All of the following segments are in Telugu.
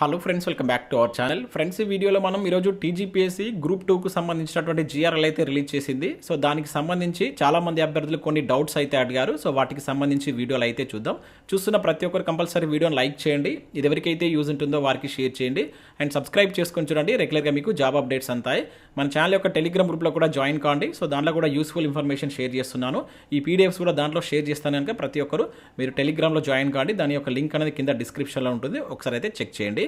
Hello friends welcome back to our channel friends ఈ వీడియోలో మనం ఈరోజు టీజీపీఎస్సీ గ్రూప్ టూకు సంబంధించినటువంటి జిఆర్ఎల్ అయితే రిలీజ్ చేసింది. సో దానికి సంబంధించి చాలామంది అభ్యర్థులు కొన్ని డౌట్స్ అయితే అడిగారు. సో వాటికి సంబంధించి వీడియోలు అయితే చూద్దాం. చూస్తున్న ప్రతి ఒక్కరు కంపల్సరీ వీడియోని లైక్ చేయండి. ఇది ఎవరికైతే యూజ్ ఉంటుందో వారికి షేర్ చేయండి. అండ్ సబ్స్క్రైబ్ చేసుకొని చూడండి. రెగ్యులర్గా మీకు జాబ్ అప్డేట్స్ అంతాయి. మన ఛానల్ యొక్క టెలిగ్రామ్ గ్రూప్లో కూడా జాయిన్ కాండి. సో దాంట్లో కూడా యూస్ఫుల్ ఇన్ఫర్మేషన్ షేర్ చేస్తున్నాను. ఈ పీడిఎఫ్స్ కూడా దాంట్లో షేర్ చేస్తాను కనుక ప్రతి ఒక్కరు మీరు టెలిగ్రామ్లో జాయిన్ కాండి. దాని యొక్క లింక్ అనేది కింద డిస్క్రిప్షన్లో ఉంటుంది. ఒకసారి అయితే చెక్ చేయండి.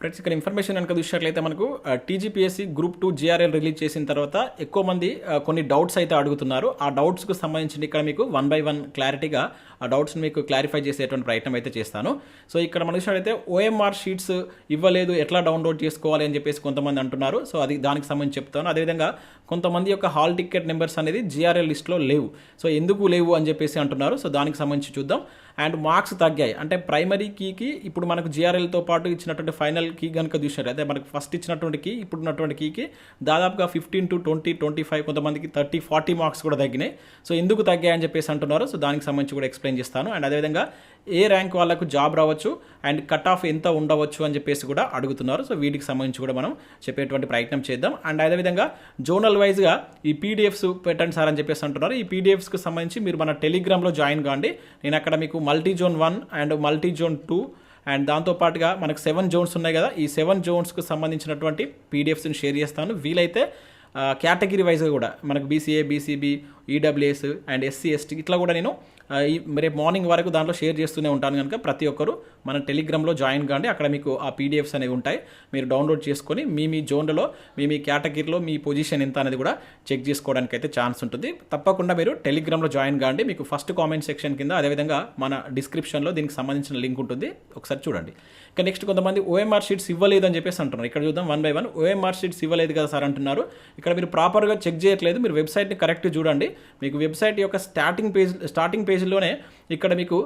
ఫ్రెండ్స్ ఇక్కడ ఇన్ఫర్మేషన్ కనుక చూసినట్లయితే మనకు TGPSC group two GRL release చేసిన తర్వాత ఎక్కువ మంది కొన్ని డౌట్స్ అయితే అడుగుతున్నారు. ఆ డౌట్స్కు సంబంధించి ఇక్కడ మీకు వన్ బై వన్ క్లారిటీగా ఆ డౌట్స్ని మీకు క్లారిఫై చేసేటువంటి ప్రయత్నం అయితే చేస్తాను. సో ఇక్కడ మనం చూసినట్లయితే ఓఎంఆర్ షీట్స్ ఇవ్వలేదు ఎట్లా డౌన్లోడ్ చేసుకోవాలి అని చెప్పేసి కొంతమంది అంటున్నారు. సో అది దానికి సంబంధించి చెప్తాను. అదేవిధంగా కొంతమంది యొక్క హాల్ టికెట్ నెంబర్స్ అనేది జిఆర్ఎల్ లిస్ట్లో లేవు. సో ఎందుకు లేవు అని చెప్పేసి అంటున్నారు. సో దానికి సంబంధించి చూద్దాం. అండ్ మార్క్స్ తగ్గాయి. అంటే ప్రైమరీ కీకి ఇప్పుడు మనకు జిఆర్ఎల్తో పాటు ఇచ్చినటువంటి ఫైనల్ కీ కనుక చూసినారు అయితే మనకు ఫస్ట్ ఇచ్చినటువంటి కీ ఇప్పుడు ఉన్నటువంటి కీకి దాదాపుగా fifteen to twenty twenty five కొంతమందికి థర్టీ ఫార్టీ మార్క్స్ కూడా తగ్గినాయి. సో ఎందుకు తగ్గాయి అని చెప్పేసి అంటున్నారు. సో దానికి సంబంధించి కూడా ఎక్స్ప్లెయిన్ చేస్తాను. అండ్ అదేవిధంగా ఏ ర్యాంక్ వాళ్ళకు జాబ్ రావచ్చు అండ్ కట్ ఆఫ్ ఎంత ఉండవచ్చు అని చెప్పేసి కూడా అడుగుతున్నారు. సో వీటికి సంబంధించి కూడా మనం చెప్పేటువంటి ప్రయత్నం చేద్దాం. అండ్ అదేవిధంగా జోనల్ వైజ్గా ఈ పీడిఎఫ్స్ పెట్టండి సార్ అని చెప్పేసి అంటున్నారు. ఈ పీడిఎఫ్స్కి సంబంధించి మీరు మన టెలిగ్రామ్లో జాయిన్ కాండి. నేను అక్కడ మీకు multi zone one and multi zone two and దాంతోపాటుగా మనకు సెవెన్ జోన్స్ ఉన్నాయి కదా ఈ సెవెన్ జోన్స్కు సంబంధించినటువంటి పీడిఎఫ్స్ని షేర్ చేస్తాను. వీలైతే కేటగిరీ వైజ్గా కూడా మనకు BCA BCB EWS and SC ST ఇట్లా కూడా నేను రేపు మార్నింగ్ వరకు దాంట్లో షేర్ చేస్తూనే ఉంటాను కనుక ప్రతి ఒక్కరు మన టెలిగ్రామ్లో జాయిన్ కాండి. అక్కడ మీకు ఆ పీడిఎఫ్స్ అనేవి ఉంటాయి. మీరు డౌన్లోడ్ చేసుకొని మీ మీ జోన్లో మీ మీ కేటగిరీలో మీ పొజిషన్ ఎంత అనేది కూడా చెక్ చేసుకోవడానికి అయితే ఛాన్స్ ఉంటుంది. తప్పకుండా మీరు టెలిగ్రామ్లో జాయిన్ కాండి. మీకు ఫస్ట్ కామెంట్ సెక్షన్ కింద అదేవిధంగా మన డిస్క్రిప్షన్లో దీనికి సంబంధించిన లింక్ ఉంటుంది. ఒకసారి చూడండి. ఇంకా నెక్స్ట్ కొంతమంది ఓఎంఆర్ షీట్స్ ఇవ్వలేదు అని చెప్పేసి అంటున్నారు. ఇక్కడ చూద్దాం one by one. OMR sheets ఇవ్వలేదు కదా సార్ అంటున్నారు. ఇక్కడ మీరు ప్రాపర్గా చెక్ చేయట్లేదు. మీరు వెబ్సైట్ని కరెక్ట్ చూడండి. మీకు వెబ్సైట్ యొక్క స్టార్టింగ్ పేజ్ స్టార్టింగ్ పేజ్లోనే ఇక్కడ మీకు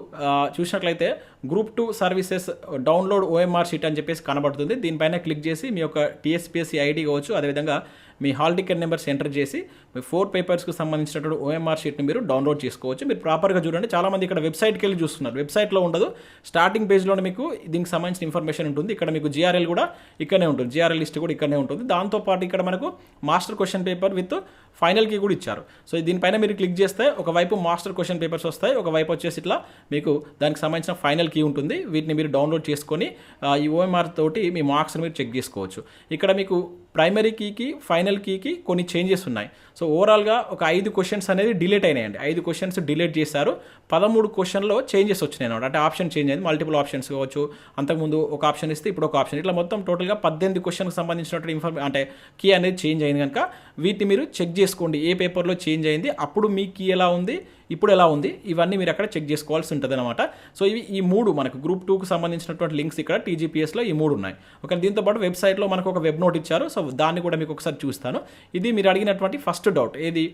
చూసినట్లయితే group two services download OMR sheet అని చెప్పేసి కనబడుతుంది. దీనిపైన క్లిక్ చేసి మీ యొక్క టీఎస్పీఎస్సీ ఐడి కావచ్చు. అదేవిధంగా మీ హాల్ టికెట్ నెంబర్స్ ఎంటర్ చేసి మీ ఫోర్ పేపర్స్కి సంబంధించినటువంటి ఓఎంఆర్ షీట్ని మీరు డౌన్లోడ్ చేసుకోవచ్చు. మీరు ప్రాపర్గా చూడండి. చాలామంది ఇక్కడ వెబ్సైట్కి వెళ్ళి చూస్తున్నారు. వెబ్సైట్లో ఉండదు. స్టార్టింగ్ పేజ్లోనే మీకు దీనికి సంబంధించిన ఇన్ఫర్మేషన్ ఉంటుంది. ఇక్కడ మీకు జిఆర్ఎల్ కూడా ఇక్కడనే ఉంటుంది. జిఆర్ఎల్ లిస్ట్ కూడా ఇక్కడనే ఉంటుంది. దాంతోపాటు ఇక్కడ మనకు master question paper with final key కూడా ఇచ్చారు. సో దీనిపైన మీరు క్లిక్ చేస్తే ఒకవైపు మాస్టర్ క్వశ్చన్ పేపర్స్ వస్తాయి. ఒకవైపు వచ్చేసి ఇట్లా మీకు దానికి సంబంధించిన ఫైనల్ కీ ఉంటుంది. వీటిని మీరు డౌన్లోడ్ చేసుకొని ఈ ఓఎంఆర్ తోటి మీ మార్క్స్ని మీరు చెక్ చేసుకోవచ్చు. ఇక్కడ మీకు ప్రైమరీ కీకి ఫైనల్ కీకి కొన్ని చేంజెస్ ఉన్నాయి. సో ఓవరాల్గా ఒక ఐదు క్వశ్చన్స్ అనేది డిలీట్ అయినాయండి. ఐదు క్వశ్చన్స్ డిలీట్ చేశారు. పదమూడు క్వశ్చన్లో చేంజెస్ వచ్చినాయి అనమాట అంటే ఆప్షన్ చేంజ్ అయింది. మల్టిపుల్ ఆప్షన్స్ కావచ్చు. అంతకుముందు ఒక ఆప్షన్ ఇస్తే ఇప్పుడు ఒక ఆప్షన్ ఇట్లా మొత్తం టోటల్గా పద్దెనిమిది క్వశ్చన్కి సంబంధించినటువంటి ఇన్ఫర్మే అంటే కీ అనేది చేంజ్ అయింది కనుక వీటిని మీరు చెక్ చేసుకోండి. ఏ పేపర్లో చేంజ్ అయింది? అప్పుడు మీ కీ ఎలా ఉంది? ఇప్పుడు ఎలా ఉంది? ఇవన్నీ మీరు అక్కడ చెక్ చేసుకోవాల్సి ఉంటుంది అనమాట సో ఇవి ఈ మూడు మనకు గ్రూప్ టూకు సంబంధించినటువంటి లింక్స్ ఇక్కడ టీజీపీఎస్లో ఈ మూడు ఉన్నాయి. ఓకే దీంతో పాటు వెబ్సైట్లో మనకు ఒక వెబ్ నోట్ ఇచ్చారు సో దాన్ని కూడా మీకు ఒకసారి చూస్తాను. ఇది మీరు అడిగినటువంటి ఫస్ట్ డౌట్. ఏది?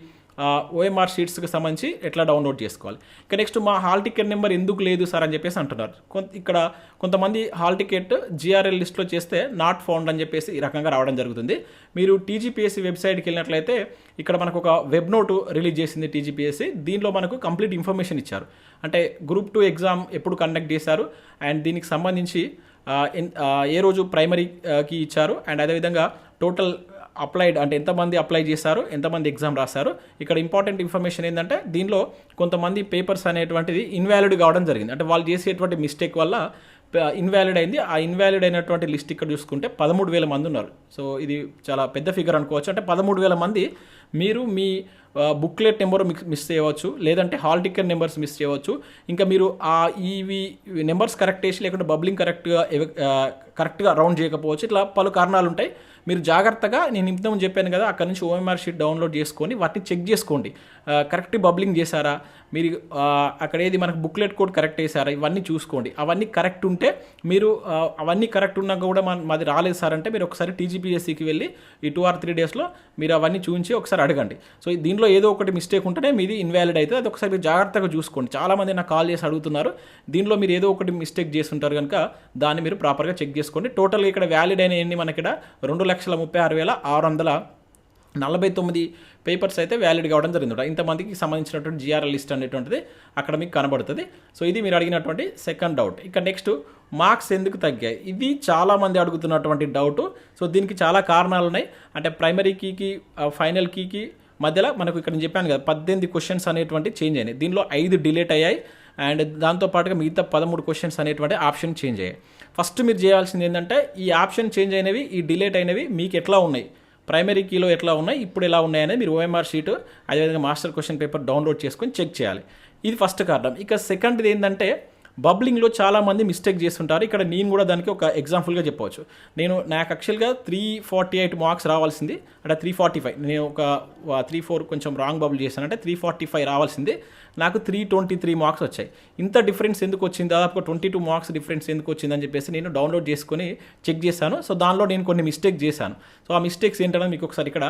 ఓఎంఆర్ షీట్స్కి సంబంధించి ఎట్లా డౌన్లోడ్ చేసుకోవాలి. ఇక నెక్స్ట్ మా హాల్ టికెట్ నెంబర్ ఎందుకు లేదు సార్ అని చెప్పేసి అంటున్నారు. కొంత ఇక్కడ కొంతమంది హాల్ టికెట్ జిఆర్ఎల్ లిస్ట్లో చేస్తే నాట్ ఫౌండ్ అని చెప్పేసి ఈ రకంగా రావడం జరుగుతుంది. మీరు టీజీపీఎస్సీ వెబ్సైట్కి వెళ్ళినట్లయితే ఇక్కడ మనకు ఒక వెబ్ నోటు రిలీజ్ చేసింది టీజీపీఎస్సీ దీనిలో మనకు కంప్లీట్ ఇన్ఫర్మేషన్ ఇచ్చారు. అంటే గ్రూప్ టూ ఎగ్జామ్ ఎప్పుడు కండక్ట్ చేశారు అండ్ దీనికి సంబంధించి ఏ రోజు ప్రైమరీకి ఇచ్చారు. అండ్ అదేవిధంగా టోటల్ అప్లైడ్ అంటే ఎంతమంది అప్లై చేశారు ఎంతమంది ఎగ్జామ్ రాశారు. ఇక్కడ ఇంపార్టెంట్ ఇన్ఫర్మేషన్ ఏంటంటే దీనిలో కొంతమంది పేపర్స్ అనేటువంటిది ఇన్వాలిడ్ కావడం జరిగింది. అంటే వాళ్ళు చేసేటువంటి మిస్టేక్ వల్ల ఇన్వాలిడ్ అయింది. ఆ ఇన్వాలిడ్ అయినటువంటి లిస్ట్ ఇక్కడ చూసుకుంటే పదమూడు వేల మంది ఉన్నారు. సో ఇది చాలా పెద్ద ఫిగర్ అనుకోవచ్చు. అంటే పదమూడు వేల మంది మీరు మీ బుక్లెట్ నెంబర్ మిస్ చేయవచ్చు. లేదంటే హాల్ టికెట్ నెంబర్స్ మిస్ చేయవచ్చు. ఇంకా మీరు ఆ ఇవి నెంబర్స్ కరెక్ట్ చేసి లేకుంటే బబ్లింగ్ కరెక్ట్గా కరెక్ట్గా రౌండ్ చేయకపోవచ్చు. ఇట్లా పలు కారణాలు ఉంటాయి మీరు జాగ్రత్తగా నేను ఇంతకుముందు చెప్పాను కదా అక్కడ నుంచి ఓఎంఆర్ షీట్ డౌన్లోడ్ చేసుకొని వాటిని చెక్ చేసుకోండి. కరెక్ట్ బబ్లింగ్ చేశారా? మీరు అక్కడ ఏది మనకు బుక్లెట్ కోడ్ కరెక్ట్ వేసారా ఇవన్నీ చూసుకోండి. అవన్నీ కరెక్ట్ ఉంటే మీరు అవన్నీ కరెక్ట్ ఉన్నా కూడా మన మాది రాలేదు సార్ అంటే మీరు ఒకసారి టీజీపీఎస్సీకి వెళ్ళి ఈ టూ ఆర్ త్రీ డేస్లో మీరు అవన్నీ చూపించి ఒకసారి అడగండి. సో దీనిలో ఏదో ఒకటి మిస్టేక్ ఉంటేనే మీది ఇన్వాలిడ్ అవుతుంది. అది ఒకసారి మీరు జాగ్రత్తగా చూసుకోండి. చాలామంది నాకు కాల్ చేసి అడుగుతున్నారు. దీనిలో మీరు ఏదో ఒకటి మిస్టేక్ చేసి ఉంటారు కనుక దాన్ని మీరు ప్రాపర్గా చెక్ చేసుకోండి. టోటల్గా ఇక్కడ వ్యాలిడ్ అయిన ఎన్ని మనకి ఇక్కడ రెండు లక్షల ముప్పై ఆరు వేల ఆరు వందల నలభై తొమ్మిది పేపర్స్ అయితే వ్యాలిడ్ కావడం జరిగింది ఇంతమందికి సంబంధించినటువంటి జిఆర్ఎల్ లిస్ట్ అనేటువంటిది అక్కడ మీకు కనబడుతుంది. సో ఇది మీరు అడిగినటువంటి సెకండ్ డౌట్ ఇక నెక్స్ట్ మార్క్స్ ఎందుకు తగ్గాయి? ఇది చాలామంది అడుగుతున్నటువంటి డౌట్ సో దీనికి చాలా కారణాలు ఉన్నాయి. అంటే ప్రైమరీ కీకి ఫైనల్ కీకి మధ్యలో మనకు ఇక్కడ నేను చెప్పాను కదా పద్దెనిమిది క్వశ్చన్స్ అనేటువంటి చేంజ్ అయినాయి. దీనిలో ఐదు డిలేట్ అయ్యాయి. అండ్ దాంతోపాటుగా మిగతా పదమూడు క్వశ్చన్స్ అనేటువంటి ఆప్షన్ చేంజ్ అయ్యాయి. ఫస్ట్ మీరు చేయాల్సింది ఏంటంటే ఈ ఆప్షన్ చేంజ్ అయినవి ఈ డిలేట్ అయినవి మీకు ఎట్లా ఉన్నాయి? ప్రైమరీ కీలో ఎట్లా ఉన్నాయి ఇప్పుడు ఎలా ఉన్నాయనేది మీరు ఓఎంఆర్ షీట్ అదేవిధంగా మాస్టర్ క్వశ్చన్ పేపర్ డౌన్లోడ్ చేసుకొని చెక్ చేయాలి. ఇది ఫస్ట్ కారణం. ఇక సెకండ్ది ఏంటంటే బబ్లింగ్లో చాలామంది మిస్టేక్ చేస్తుంటారు. ఇక్కడ నేను కూడా దానికి ఒక ఎగ్జాంపుల్గా చెప్పవచ్చు. నేను నాకు యాక్చువల్గా త్రీ ఫార్టీ ఎయిట్ మార్క్స్ రావాల్సింది. అంటే త్రీ ఫార్టీ ఫైవ్ నేను ఒక త్రీ ఫోర్ కొంచెం రాంగ్ బబుల్ చేశానంటే త్రీ ఫార్టీ ఫైవ్ రావాల్సింది. నాకు త్రీ ట్వంటీ త్రీ మార్క్స్ వచ్చాయి. ఇంత డిఫరెన్స్ ఎందుకు వచ్చింది? దాదాపు ట్వంటీ టూ మార్క్స్ డిఫరెన్స్ ఎందుకు వచ్చిందని చెప్పేసి నేను డౌన్లోడ్ చేసుకొని చెక్ చేశాను. సో దానిలో నేను కొన్ని మిస్టేక్ చేశాను. సో ఆ మిస్టేక్స్ ఏంటనే మీకు ఒకసారి ఇక్కడ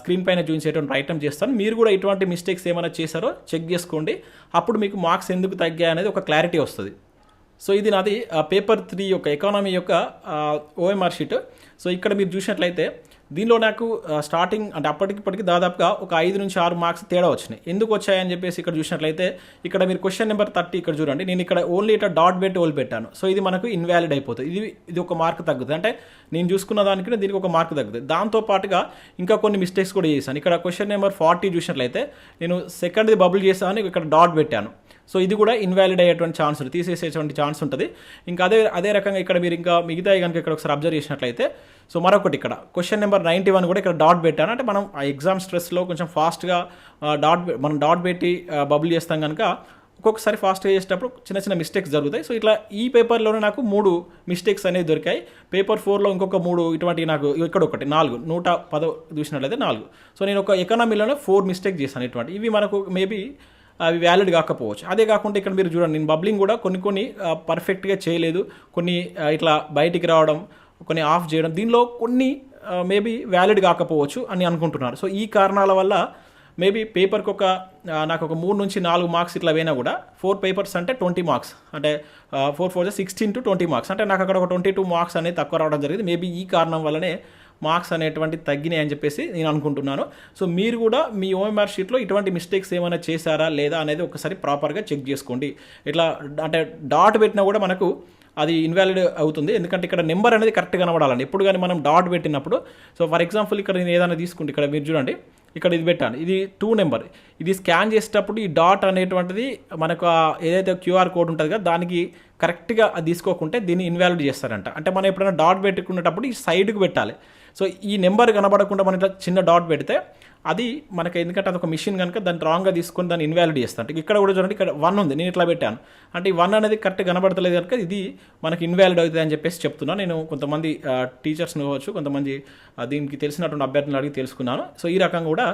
స్క్రీన్ పైన చూపించేటువంటి ఐటమ్ చేస్తాను. మీరు కూడా ఇటువంటి మిస్టేక్స్ ఏమైనా చేశారో చెక్ చేసుకోండి. అప్పుడు మీకు మార్క్స్ ఎందుకు తగ్గాయి అనేది ఒక క్లారిటీ వస్తుంది. సో ఇది నాది పేపర్ త్రీ యొక్క ఎకానమీ యొక్క ఓఎంఆర్ షీట్ సో ఇక్కడ మీరు చూసినట్లయితే దీనిలో నాకు స్టార్టింగ్ అంటే అప్పటికిప్పటికి దాదాపుగా ఒక ఐదు నుంచి ఆరు మార్క్స్ తేడా వచ్చినాయి. ఎందుకు వచ్చాయని చెప్పేసి ఇక్కడ చూసినట్లయితే ఇక్కడ మీరు క్వశ్చన్ నెంబర్ థర్టీ ఇక్కడ చూడండి. నేను ఇక్కడ ఓన్లీ ఇట్లా డాట్ పెట్టి ఓల్ పెట్టాను. సో ఇది మనకు ఇన్వాలిడ్ అయిపోతుంది. ఇది ఇది ఒక మార్క్ తగ్గుతుంది. అంటే నేను చూసుకున్న దానికి దీనికి ఒక మార్క్ తగ్గుతుంది. దాంతో పాటుగా ఇంకా కొన్ని మిస్టేక్స్ కూడా చేశాను. ఇక్కడ క్వశ్చన్ నెంబర్ ఫార్టీ చూసినట్లయితే నేను సెకండ్ది బబుల్ చేశాను. ఇక్కడ డాట్ పెట్టాను. సో ఇది కూడా ఇన్వాలిడ్ అయ్యేటువంటి ఛాన్స్ ఉంది. తీసేసేటువంటి ఛాన్స్ ఉంటుంది. ఇంకా అదే అదే రకంగా ఇక్కడ మీరు ఇంకా మిగతా కనుక ఇక్కడ ఒకసారి అబ్జర్వ్ చేసినట్లయితే సో మరొకటి ఇక్కడ. క్వశ్చన్ నెంబర్ నైంటీ వన్ కూడా ఇక్కడ డాట్ పెట్టాను. అంటే మనం ఆ ఎగ్జామ్ స్ట్రెస్లో కొంచెం ఫాస్ట్గా డాట్ మనం డాట్ పెట్టి బబుల్ చేస్తాం కనుక ఒక్కొక్కసారి ఫాస్ట్గా చేసేటప్పుడు చిన్న చిన్న మిస్టేక్స్ జరుగుతాయి. సో ఇట్లా ఈ పేపర్లోనే నాకు మూడు మిస్టేక్స్ అనేవి దొరికాయి. పేపర్ ఫోర్లో ఇంకొక మూడు ఇటువంటి నాకు ఇక్కడ ఒకటి నాలుగు. నూట పదో చూసినట్లయితే నాలుగు. సో నేను ఒక ఎకనామీలోనే ఫోర్ మిస్టేక్ చేశాను ఇటువంటి. ఇవి మనకు మేబీ అవి వ్యాలిడ్ కాకపోవచ్చు. అదే కాకుండా ఇక్కడ మీరు చూడండి నేను బబ్లింగ్ కూడా కొన్ని కొన్ని పర్ఫెక్ట్గా చేయలేదు. కొన్ని ఇట్లా బయటికి రావడం కొన్ని ఆఫ్ చేయడం దీనిలో కొన్ని మేబీ వ్యాలిడ్ కాకపోవచ్చు అని అనుకుంటున్నారు. సో ఈ కారణాల వల్ల మేబీ పేపర్కి ఒక నాకు ఒక మూడు నుంచి నాలుగు మార్క్స్ ఇట్లా పోయినా కూడా ఫోర్ పేపర్స్ అంటే ట్వంటీ మార్క్స్ అంటే four four sixteen to twenty marks అంటే నాకు అక్కడ ఒక ట్వంటీ టూ మార్క్స్ అనేది తక్కువ రావడం జరిగింది. మేబీ ఈ కారణం వల్లనే మార్క్స్ అనేటువంటి తగ్గినాయి అని చెప్పేసి నేను అనుకుంటున్నాను. సో మీరు కూడా మీ ఓఎంఆర్ షీట్లో ఇటువంటి మిస్టేక్స్ ఏమైనా చేశారా లేదా అనేది ఒకసారి ప్రాపర్గా చెక్ చేసుకోండి. ఇట్లా అంటే డాట్ పెట్టినా కూడా మనకు అది ఇన్వాలిడ్ అవుతుంది. ఎందుకంటే ఇక్కడ నెంబర్ అనేది కరెక్ట్ కనబడాలండి. ఎప్పుడు కానీ మనం డాట్ పెట్టినప్పుడు సో ఫర్ ఎగ్జాంపుల్ ఇక్కడ నేను ఏదైనా తీసుకుంటే ఇక్కడ మీరు చూడండి. ఇక్కడ ఇది పెట్టాను. ఇది టూ నెంబర్ ఇది స్కాన్ చేసేటప్పుడు ఈ డాట్ అనేటువంటిది మనకు ఏదైతే క్యూఆర్ కోడ్ ఉంటుంది కదా దానికి కరెక్ట్గా తీసుకోకుంటే దీన్ని ఇన్వాలిడ్ చేస్తారంట. అంటే మనం ఎప్పుడైనా డాట్ పెట్టుకునేటప్పుడు ఈ సైడ్కి పెట్టాలి. సో ఈ నెంబర్ కనబడకుండా మనం ఇట్లా చిన్న డాట్ పెడితే అది మనకి ఎందుకంటే అది ఒక మిషన్ కనుక దాన్ని రాంగ్గా తీసుకొని దాన్ని ఇన్వాలిడ్ చేస్తాను అంటే ఇక్కడ కూడా చూడండి ఇక్కడ వన్ ఉంది నేను ఇట్లా పెట్టాను. అంటే ఈ వన్ అనేది కరెక్ట్ కనబడతలేదు కనుక ఇది మనకి ఇన్వాలిడ్ అవుతుంది అని చెప్పేసి చెప్తున్నాను నేను కొంతమంది టీచర్స్ని కావచ్చు కొంతమంది దీనికి తెలిసినటువంటి అభ్యర్థులను అడిగి తెలుసుకున్నాను. సో ఈ రకంగా కూడా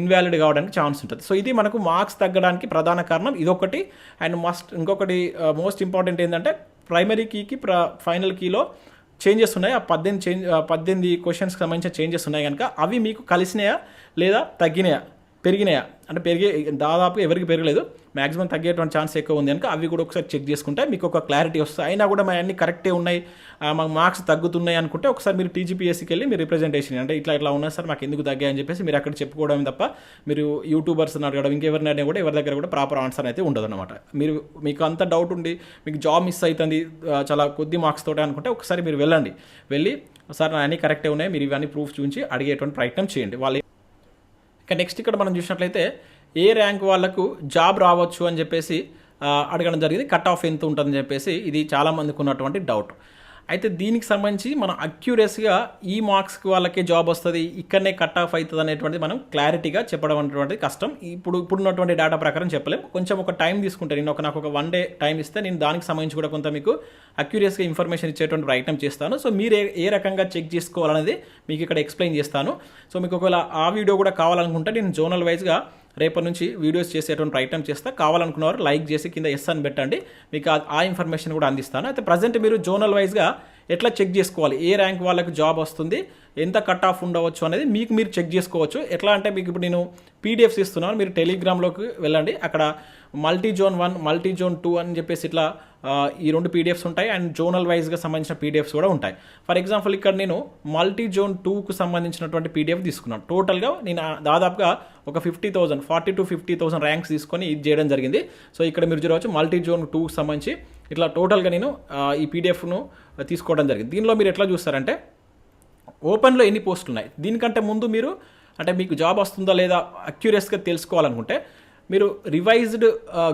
ఇన్వాలిడ్ కావడానికి ఛాన్స్ ఉంటుంది. సో ఇది మనకు మార్క్స్ తగ్గడానికి ప్రధాన కారణం ఇదొకటి. అండ్ మస్ట్ ఇంకొకటి మోస్ట్ ఇంపార్టెంట్ ఏంటంటే ప్రైమరీ కీకి ప్ర ఫైనల్ కీలో చేంజెస్ ఉన్నాయి. ఆ పద్దెనిమిది చేంజ్ పద్దెనిమిది క్వశ్చన్స్కి సంబంధించిన చేంజెస్ ఉన్నాయి కనుక అవి మీకు కలిసినాయా లేదా తగ్గినాయా? పెరిగినాయా? అంటే పెరిగే దాదాపు ఎవరికి పెరగలేదు. మాక్సిమం తగ్గేటువంటి ఛాన్స్ ఎక్కువ ఉంది కనుక అవి కూడా ఒకసారి చెక్ చేసుకుంటే మీకు ఒక క్లారిటీ వస్తుంది. అయినా కూడా మా అన్ని కరెక్టే ఉన్నాయి. ఆ, మాకు మార్క్స్ తగ్గుతున్నాయి అనుకుంటే ఒకసారి మీరు టీజీపీఎస్సీకి వెళ్ళి మీరు రిప్రజెంటేషన్ అంటే ఇట్లా ఇట్లా ఉన్నాయి సార్ మాకు ఎందుకు తగ్గాయని చెప్పేసి మీరు అక్కడ చెప్పుకోవడం తప్ప మీరు యూట్యూబర్స్ని అడగడం ఇంకెవరినైనా కూడా ఎవరి దగ్గర కూడా ప్రాపర్ ఆన్సర్ అయితే ఉండదు అనమాట మీరు మీకు అంత డౌట్ ఉండి మీకు జాబ్ మిస్ అవుతుంది చాలా కొద్ది మార్క్స్ తోటే అనుకుంటే ఒకసారి మీరు వెళ్ళండి. వెళ్ళి సార్ నా అన్ని కరెక్టే ఉన్నాయి. మీరు ఇవన్నీ ప్రూఫ్ చూపించి అడిగేటువంటి ప్రయత్నం చేయండి. వాళ్ళు ఇక నెక్స్ట్ ఇక్కడ మనం చూసినట్లయితే ఏ ర్యాంక్ వాళ్ళకు జాబ్ రావచ్చు అని చెప్పేసి అడగడం జరిగింది. కట్ ఆఫ్ ఎంత ఉంటుందని చెప్పేసి ఇది చాలామందికి ఉన్నటువంటి డౌట్ అయితే దీనికి సంబంధించి మనం అక్యూరస్గా ఈ మార్క్స్కి వాళ్ళకే జాబ్ వస్తుంది ఇక్కడనే కట్ ఆఫ్ అవుతుంది అనేటువంటిది మనం క్లారిటీగా చెప్పడం అనేటువంటిది కష్టం. ఇప్పుడు ఇప్పుడున్నటువంటి డేటా ప్రకారం చెప్పలేం. కొంచెం ఒక టైం తీసుకుంటే నేను ఒక నాకు ఒక వన్ డే టైం ఇస్తే నేను దానికి సంబంధించి కూడా కొంత మీకు అక్యూరియస్గా ఇన్ఫర్మేషన్ ఇచ్చేటువంటి ప్రయత్నం చేస్తాను. సో మీరు ఏ ఏ రకంగా చెక్ చేసుకోవాలనేది మీకు ఇక్కడ ఎక్స్ప్లెయిన్ చేస్తాను. సో మీకు ఒకవేళ ఆ వీడియో కూడా కావాలనుకుంటే నేను జోనల్ వైజ్గా రేపటి నుంచి వీడియోస్ చేసేటువంటి ప్రయత్నం చేస్తా. కావాలనుకున్నవారు లైక్ చేసి కింద ఎస్ అని పెట్టండి. మీకు ఆ- ఇన్ఫర్మేషన్ కూడా అందిస్తాను. అయితే ప్రజెంట్ మీరు జోనల్ వైజ్గా ఎట్లా చెక్ చేసుకోవాలి? ఏ ర్యాంక్ వాళ్ళకి జాబ్ వస్తుంది? ఎంత కట్ ఆఫ్ ఉండవచ్చు అనేది మీకు మీరు చెక్ చేసుకోవచ్చు. ఎట్లా అంటే మీకు ఇప్పుడు నేను పీడిఎఫ్స్ ఇస్తున్నాను. మీరు టెలిగ్రామ్లోకి వెళ్ళండి. అక్కడ multi zone one multi zone two అని చెప్పేసి ఇట్లా ఈ రెండు పీడిఎఫ్స్ ఉంటాయి అండ్ జోనల్ వైజ్గా సంబంధించిన పీడిఎఫ్స్ కూడా ఉంటాయి. ఫర్ ఎగ్జాంపుల్ ఇక్కడ నేను మల్టీ జోన్ టూకు సంబంధించినటువంటి పీడిఎఫ్ తీసుకున్నాను. టోటల్గా నేను దాదాపుగా ఒక fifty thousand forty to fifty thousand ranks తీసుకొని ఇది చేయడం జరిగింది. సో ఇక్కడ మీరు చూడవచ్చు మల్టీ జోన్ టూకు సంబంధించి ఇట్లా టోటల్గా నేను ఈ పీడిఎఫ్ను తీసుకోవడం జరిగింది. దీనిలో మీరు ఎట్లా చూస్తారంటే ఓపెన్లో ఎన్ని పోస్టులు ఉన్నాయి? దీనికంటే ముందు మీరు అంటే మీకు జాబ్ వస్తుందా లేదా అక్యూరియస్గా తెలుసుకోవాలనుకుంటే మీరు రివైజ్డ్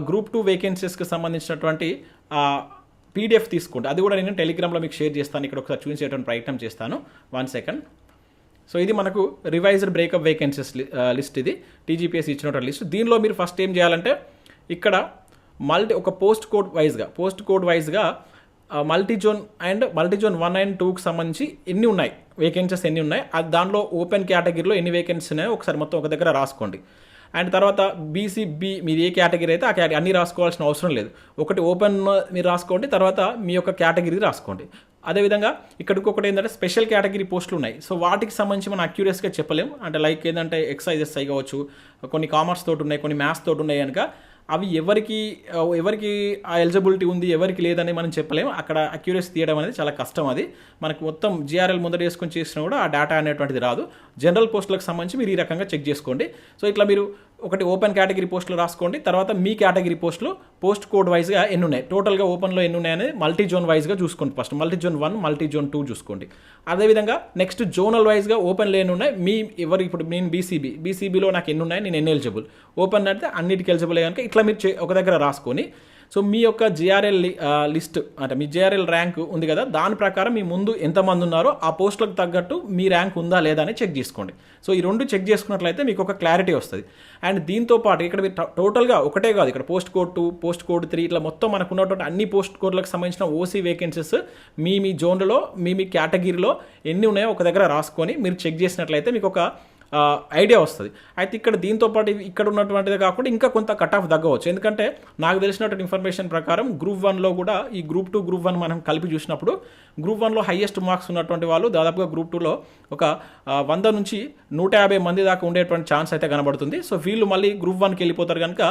గ్రూప్ టూ వేకెన్సీస్కి సంబంధించినటువంటి పీడిఎఫ్ తీసుకుంటా అది కూడా నేను టెలిగ్రామ్లో మీకు షేర్ చేస్తాను. ఇక్కడ ఒకసారి చూపించేటువంటి ప్రయత్నం చేస్తాను. వన్ సెకండ్ సో ఇది మనకు రివైజ్డ్ బ్రేకప్ వేకెన్సీస్ లిస్ట్ ఇది. టీజీపీఎస్ ఇచ్చినటువంటి లిస్ట్ దీనిలో మీరు ఫస్ట్ ఏం చేయాలంటే ఇక్కడ మల్టీ ఒక పోస్ట్ కోడ్ వైజ్గా పోస్ట్ కోడ్ వైజ్గా multi zone and multi zone one and టూకి సంబంధించి ఎన్ని ఉన్నాయి? వేకెన్సీస్ ఎన్ని ఉన్నాయి? అది దానిలో ఓపెన్ కేటగిరీలో ఎన్ని వేకెన్సీ ఉన్నాయో ఒకసారి మొత్తం ఒక దగ్గర రాసుకోండి. అండ్ తర్వాత బీసీబీ మీది ఏ కేటగిరీ అయితే ఆ కేటగిరీ అన్ని రాసుకోవాల్సిన అవసరం లేదు. ఒకటి ఓపెన్ మీరు రాసుకోండి తర్వాత మీ యొక్క కేటగిరీ రాసుకోండి. అదేవిధంగా ఇక్కడికి ఒకటి ఏంటంటే స్పెషల్ కేటగిరీ పోస్టులు ఉన్నాయి. సో వాటికి సంబంధించి మనం అక్యూరియస్గా చెప్పలేం అంటే లైక్ ఏంటంటే ఎక్సైజెస్ అయి కావచ్చు కొన్ని కామర్స్ తోటి ఉన్నాయి కొన్ని మ్యాథ్స్ తోటి ఉన్నాయి కనుక అవి ఎవరికి ఎవరికి ఆ ఎలిజిబిలిటీ ఉంది ఎవరికి లేదని మనం చెప్పలేము. అక్కడ అక్యూరెస్ తీయడం అనేది చాలా కష్టం అది. మనకు మొత్తం జిఆర్ఎల్ ముందర వేసుకొని చేసినా కూడా ఆ డేటా అనేటువంటిది రాదు. జనరల్ పోస్టులకు సంబంధించి మీరు ఈ రకంగా చెక్ చేసుకోండి. సో ఇట్లా మీరు ఒకటి ఓపెన్ కేటగిరీ పోస్టులు రాసుకోండి తర్వాత మీ కేటగిరీ పోస్టులు పోస్ట్ కోడ్ వైజ్గా ఎన్ని ఉన్నాయి? టోటల్గా ఓపెన్లో ఎన్ని ఉన్నాయి మల్టీ జోన్ వైజ్గా చూసుకోండి first multi zone one multi zone two చూసుకోండి. అదేవిధంగా నెక్స్ట్ జోనల్ వైజ్గా ఓపెన్లో ఎన్ని ఉన్నాయి? మీ ఎవరు ఇప్పుడు నేను బీసీబీ బీసీబీలో నాకు ఎన్ని ఉన్నాయి? నేను ఎన్ని ఎలిజిబుల్ ఓపెన్ అంటే అన్నిటికి ఎలిజిబుల్ కనుక ఇట్లా మీరు ఒక దగ్గర రాసుకొని సో మీ యొక్క జిఆర్ఎల్ లిస్ట్ అంటే మీ జిఆర్ఎల్ ర్యాంక్ ఉంది కదా దాని ప్రకారం మీ ముందు ఎంతమంది ఉన్నారో ఆ పోస్టులకు తగ్గట్టు మీ ర్యాంక్ ఉందా లేదా అని చెక్ చేసుకోండి. సో ఈ రెండు చెక్ చేసుకున్నట్లయితే మీకు ఒక క్లారిటీ వస్తుంది. అండ్ దీంతో పాటు ఇక్కడ మీరు టో- టోటల్గా ఒకటే కాదు ఇక్కడ post code two post code three ఇట్లా మొత్తం మనకు ఉన్నటువంటి అన్ని పోస్ట్ కోడ్లకు సంబంధించిన ఓసీ వేకెన్సీస్ మీ మీ జోన్లో మీ మీ కేటగిరీలో ఎన్ని ఉన్నాయో ఒక దగ్గర రాసుకొని మీరు చెక్ చేసినట్లయితే మీకు ఒక ఐడియా వస్తుంది. అయితే ఇక్కడ దీంతో పాటు ఇక్కడ ఉన్నటువంటిది కాకుండా ఇంకా కొంత కట్ ఆఫ్ తగ్గవచ్చు. ఎందుకంటే నాకు తెలిసినటువంటి ఇన్ఫర్మేషన్ ప్రకారం గ్రూప్ వన్లో కూడా ఈ గ్రూప్ టూ గ్రూప్ వన్ మనం కలిపి చూసినప్పుడు గ్రూప్ వన్లో హైయెస్ట్ మార్క్స్ ఉన్నటువంటి వాళ్ళు దాదాపుగా గ్రూప్ టూలో ఒక వంద నుంచి నూట యాభై మంది దాకా ఉండేటువంటి ఛాన్స్ అయితే కనబడుతుంది. సో వీళ్ళు మళ్ళీ గ్రూప్ వన్కి వెళ్ళిపోతారు కనుక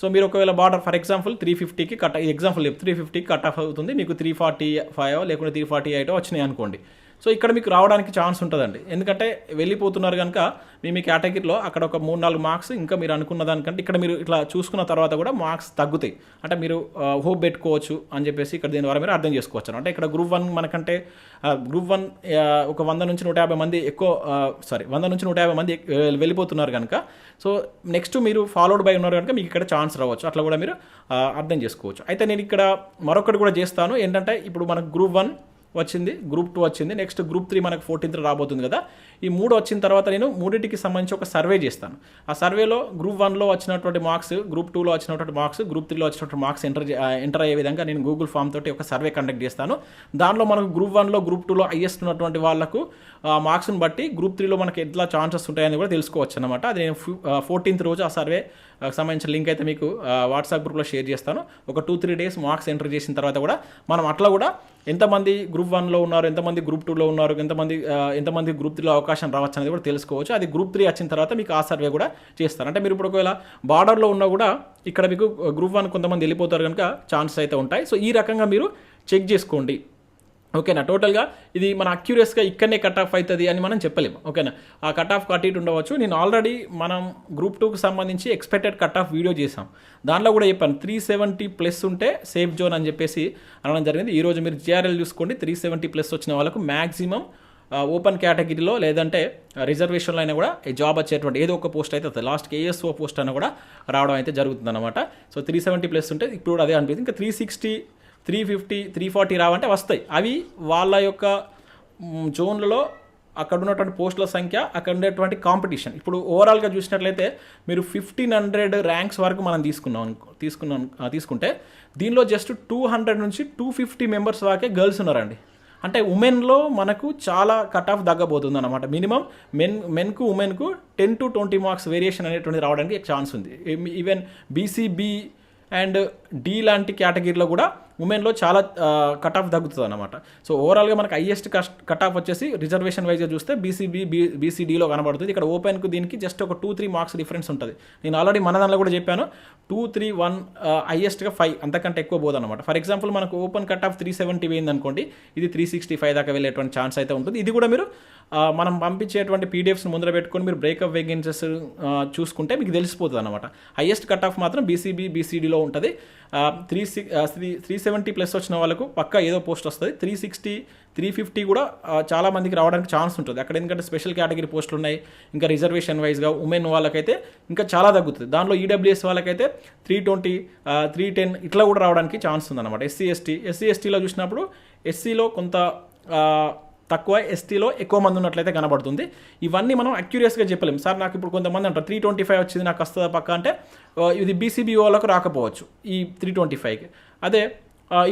సో మీరు ఒకవేళ బార్డర్ ఫర్ ఎగ్జాంపుల్ త్రీ ఫిఫ్టీకి కట్ ఎగ్జాంపుల్ త్రీ ఫిఫ్టీకి కట్ ఆఫ్ అవుతుంది. మీకు త్రీ ఫార్టీ ఫైవ్ లేకుంటే త్రీ ఫార్టీ ఎయిట్ వచ్చినాయి అనుకోండి. సో ఇక్కడ మీకు రావడానికి ఛాన్స్ ఉంటుందండి. ఎందుకంటే వెళ్ళిపోతున్నారు కనుక మీ మీ కేటగిరీలో అక్కడ ఒక మూడు నాలుగు మార్క్స్ ఇంకా మీరు అనుకున్న దానికంటే ఇక్కడ మీరు ఇట్లా చూసుకున్న తర్వాత కూడా మార్క్స్ తగ్గుతాయి. అంటే మీరు హోప్ పెట్టుకోవచ్చు అని చెప్పేసి ఇక్కడ దీని ద్వారా మీరు అర్థం చేసుకోవచ్చు అంటే ఇక్కడ గ్రూప్ వన్ మనకంటే గ్రూప్ వన్ ఒక వంద నుంచి నూట యాభై మంది ఎక్కువ సారీ వంద నుంచి నూట యాభై మంది వెళ్ళిపోతున్నారు కనుక సో నెక్స్ట్ మీరు ఫాలోడ్ బై ఉన్నారు కనుక మీకు ఇక్కడ ఛాన్స్ రావచ్చు. అట్లా కూడా మీరు అర్థం చేసుకోవచ్చు. అయితే నేను ఇక్కడ మరొకటి కూడా చేస్తాను. ఏంటంటే ఇప్పుడు మనకు గ్రూప్ వన్ వచ్చింది గ్రూప్ టూ వచ్చింది. నెక్స్ట్ గ్రూప్ త్రీ మనకు ఫోర్టీన్త్ రాబోతుంది కదా. ఈ మూడు వచ్చిన తర్వాత నేను మూడింటికి సంబంధించి ఒక సర్వే చేస్తాను. ఆ సర్వేలో గ్రూప్ వన్లో వచ్చినటువంటి మార్క్స్ గ్రూప్ టూలో వచ్చినటువంటి మార్క్స్ గ్రూప్ త్రీలో వచ్చినటువంటి మార్క్స్ ఎంటర్ ఎంటర్ అయ్యే విధంగా నేను గూగుల్ ఫామ్ తోటి ఒక సర్వే కండక్ట్ చేస్తాను. దానిలో మనకు గ్రూప్ వన్లో గ్రూప్ టూలో హైయెస్ట్ ఉన్నటువంటి వాళ్ళకు మార్క్స్ని బట్టి గ్రూప్ త్రీలో మనకి ఎట్లా ఛాన్సెస్ ఉంటాయని కూడా తెలుసుకోవచ్చు అనమాట అది నేను ఫోర్టీన్త్ రోజు ఆ సర్వే సంబంధించిన లింక్ అయితే మీకు వాట్సాప్ గ్రూప్లో షేర్ చేస్తాను. ఒక two three days marks enter చేసిన తర్వాత కూడా మనం అట్లా కూడా ఎంతమంది గ్రూప్ వన్లో ఉన్నారు ఎంతమంది గ్రూప్ టూలో ఉన్నారు ఎంతమంది ఎంతమంది గ్రూప్ త్రీలో అవకాశం రావచ్చు అనేది కూడా తెలుసుకోవచ్చు. అది గ్రూప్ త్రీ వచ్చిన తర్వాత మీకు ఆ సర్వే కూడా చేస్తారు. అంటే మీరు ఇప్పుడు ఒకవేళ బార్డర్లో ఉన్నా కూడా ఇక్కడ మీకు గ్రూప్ వన్ కొంతమంది వెళ్ళిపోతారు కనుక ఛాన్సెస్ అయితే ఉంటాయి. సో ఈ రకంగా మీరు చెక్ చేసుకోండి. ఓకేనా? టోటల్గా ఇది మన అక్యూరియస్గా ఇక్కడనే కట్ ఆఫ్ అవుతుంది అని మనం చెప్పలేము. ఓకేనా? ఆ కట్ ఆఫ్ కట్ ఇటు ఉండవచ్చు. నేను ఆల్రెడీ మనం గ్రూప్ టూకి సంబంధించి ఎక్స్పెక్టెడ్ కట్ ఆఫ్ వీడియో చేసాం దాంట్లో కూడా చెప్పాను త్రీ సెవెంటీ ప్లస్ ఉంటే సేఫ్ జోన్ అని చెప్పేసి అనడం జరిగింది. ఈరోజు మీరు జిఆర్ఎల్ చూసుకోండి. త్రీ సెవెంటీ ప్లస్ వచ్చిన వాళ్ళకు మ్యాక్సిమం ఓపెన్ కేటగిరీలో లేదంటే రిజర్వేషన్లో అయినా కూడా ఈ జాబ్ వచ్చేటువంటి ఏదో ఒక పోస్ట్ అయితే వస్తుంది లాస్ట్ ఏఎస్ఓ పోస్ట్ అయినా కూడా రావడం అయితే జరుగుతుంది అనమాట సో త్రీ సెవెంటీ ప్లస్ ఉంటే ఇప్పుడు కూడా అదే అనిపిస్తుంది. ఇంకా three sixty three fifty three forty రావంటే వస్తాయి. అవి వాళ్ళ యొక్క జోన్లలో అక్కడ ఉన్నటువంటి పోస్టుల సంఖ్య అక్కడ ఉండేటువంటి కాంపిటీషన్. ఇప్పుడు ఓవరాల్గా చూసినట్లయితే మీరు ఫిఫ్టీన్ హండ్రెడ్ ర్యాంక్స్ వరకు మనం తీసుకున్నాం అనుకో తీసుకున్నాం తీసుకుంటే దీనిలో జస్ట్ టూ హండ్రెడ్ నుంచి టూ ఫిఫ్టీ మెంబర్స్ దాకే గర్ల్స్ ఉన్నారండి. అంటే ఉమెన్లో మనకు చాలా కట్ ఆఫ్ తగ్గబోతుంది అనమాట మినిమం మెన్ మెన్కు ఉమెన్కు ten to twenty marks variation అనేటువంటిది రావడానికి ఛాన్స్ ఉంది. ఈవెన్ బీసీబీ అండ్ డి లాంటి కేటగిరీలో కూడా ఉమెన్లో చాలా కట్ ఆఫ్ తగ్గుతుంది అనమాట సో ఓవరాల్గా మనకు హైయెస్ట్ కట్ ఆఫ్ వచ్చేసి రిజర్వేషన్ వైజ్గా చూస్తే బీసీబీ బీ బీసీడీలో కనబడుతుంది. ఇక్కడ ఓపెన్కు దీనికి జస్ట్ ఒక టూ త్రీ మార్క్స్ డిఫరెన్స్ ఉంటుంది. నేను ఆల్రెడీ మన దానిలో కూడా చెప్పాను టూ త్రీ వన్ హైయెస్ట్గా ఫైవ్ అంతకంటే ఎక్కువ పోదు అనమాట ఫర్ ఎగ్జాంపుల్ మనకు open cut off three seventy పోయింది అనుకోండి ఇది త్రీ సిక్స్టీ ఫైవ్ దాకా వెళ్ళేటువంటి ఛాన్స్ అయితే ఉంటుంది. ఇది కూడా మీరు మనం పంపించేటువంటి పీడిఎఫ్స్ ముందర పెట్టుకొని మీరు బ్రేకప్ వేగెన్సెస్ చూసుకుంటే మీకు తెలిసిపోతుంది అనమాట హైయెస్ట్ కట్ ఆఫ్ మాత్రం బీసీబీ బీసీడీలో ఉంటుంది. Three six three three seventy plus వచ్చిన వాళ్ళకు పక్కా ఏదో పోస్ట్ వస్తుంది. త్రీ సిక్స్టీ త్రీ ఫిఫ్టీ కూడా చాలా మందికి రావడానికి ఛాన్స్ ఉంటుంది. అక్కడ ఎందుకంటే స్పెషల్ కేటగిరీ పోస్టులు ఉన్నాయి. ఇంకా రిజర్వేషన్ వైజ్గా ఉమెన్ వాళ్ళకైతే ఇంకా చాలా తగ్గుతుంది. దానిలో ఈడబ్ల్యూఎస్ వాళ్ళకైతే త్రీ ట్వంటీ త్రీ టెన్ ఇట్లా కూడా రావడానికి ఛాన్స్ ఉందన్నమాట. ఎస్సీ ఎస్టీ ఎస్సీ ఎస్టీలో చూసినప్పుడు ఎస్సీలో కొంత తక్కువ ఎస్టీలో ఎక్కువ మంది ఉన్నట్లయితే కనబడుతుంది. ఇవన్నీ మనం అక్యూరియస్గా చెప్పలేము సార్ నాకు ఇప్పుడు కొంతమంది అంటారు త్రీ ట్వంటీ ఫైవ్ వచ్చింది నాకు వస్తుందా పక్క అంటే ఇది బీసీబీ వాళ్ళకు రాకపోవచ్చు ఈ త్రీ ట్వంటీ ఫైవ్కి అదే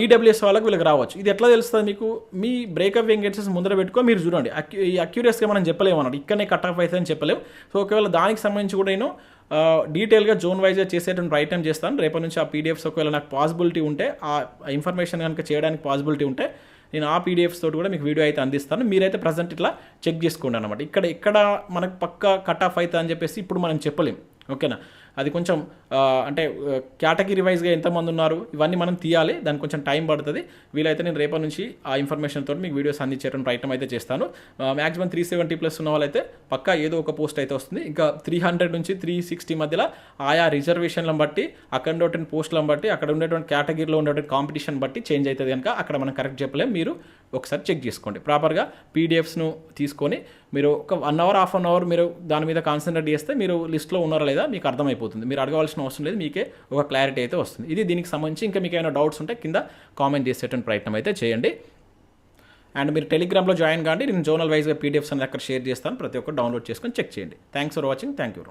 ఈడబ్ల్యూఎస్ వాళ్ళకి వీళ్ళకి రావచ్చు. ఇది ఎట్లా తెలుస్తుంది మీకు? మీ బ్రేకప్ వేకెన్సీస్ ముందర పెట్టుకో మీరు చూడండి. అక్యూ ఈ అక్యూరియస్గా మనం చెప్పలేము అన్నమాట. ఇక్కడనే కట్ ఆఫ్ అవుతుందని చెప్పలేము సో ఒకవేళ దానికి సంబంధించి కూడా నేను డీటెయిల్గా జోన్ వైజ్గా చేసేటువంటి ప్రయత్నం చేస్తాను. రేపటి నుంచి ఆ పీడిఎఫ్స్ ఒకవేళ నాకు పాసిబిలిటీ ఉంటే ఆ ఇన్ఫర్మేషన్ కనుక చేయడానికి పాసిబిలిటీ ఉంటే నేను ఆ పీడిఎఫ్స్ తోటి కూడా మీకు వీడియో అయితే అందిస్తాను. మీరైతే ప్రజెంట్ ఇట్లా చెక్ చేసుకోండి అనమాట ఇక్కడ ఎక్కడ మనకు పక్క కట్ ఆఫ్ అవుతుంది అని చెప్పేసి ఇప్పుడు మనం చెప్పలేం. ఓకేనా? అది కొంచెం అంటే కేటగిరీ వైజ్గా ఎంతమంది ఉన్నారు ఇవన్నీ మనం తీయాలి దానికి కొంచెం టైం పడుతుంది. వీలైతే నేను రేపటి నుంచి ఆ ఇన్ఫర్మేషన్ తోటి మీకు వీడియోస్ అందించేటువంటి ప్రయత్నం అయితే చేస్తాను. మ్యాక్సిమం త్రీ సెవెంటీ ప్లస్ ఉన్న వాళ్ళైతే పక్కా ఏదో ఒక పోస్ట్ అయితే వస్తుంది. ఇంకా త్రీ హండ్రెడ్ నుంచి త్రీ సిక్స్టీ మధ్యలో ఆయా రిజర్వేషన్లను బట్టి అక్కడ ఉండేటువంటి పోస్టులను బట్టి అక్కడ ఉండేటువంటి కేటగిరీలో ఉండేటువంటి కాంపిటీషన్ బట్టి చేంజ్ అవుతుంది కనుక అక్కడ మనం కరెక్ట్ చెప్పలేం. మీరు ఒకసారి చెక్ చేసుకోండి. ప్రాపర్గా పీడిఎఫ్స్ను తీసుకొని మీరు ఒక one hour half an hour మీరు దాని మీద కాన్సన్ట్రేట్ చేస్తే మీరు లిస్ట్లో ఉన్నారా లేదా మీకు అర్థమైపోతుంది. మీరు అడగవలసిన అవసరం లేదు మీకే ఒక క్లారిటీ అయితే వస్తుంది. ఇది దీనికి సంబంధించి ఇంకా మీకు ఏమైనా డౌట్స్ ఉంటే కింద కామెంట్ చేసేటువంటి ప్రయత్నం అయితే చేయండి. అండ్ మీరు టెలిగ్రామ్లో జాయిన్ కాండి నేను జోనల్ వైజ్గా పీడిఎఫ్స్ అనేది అక్కడ షేర్ చేస్తాను. ప్రతి ఒక్కరు డౌన్లోడ్ చేసుకొని చెక్ చేయండి. Thanks for watching. Thank you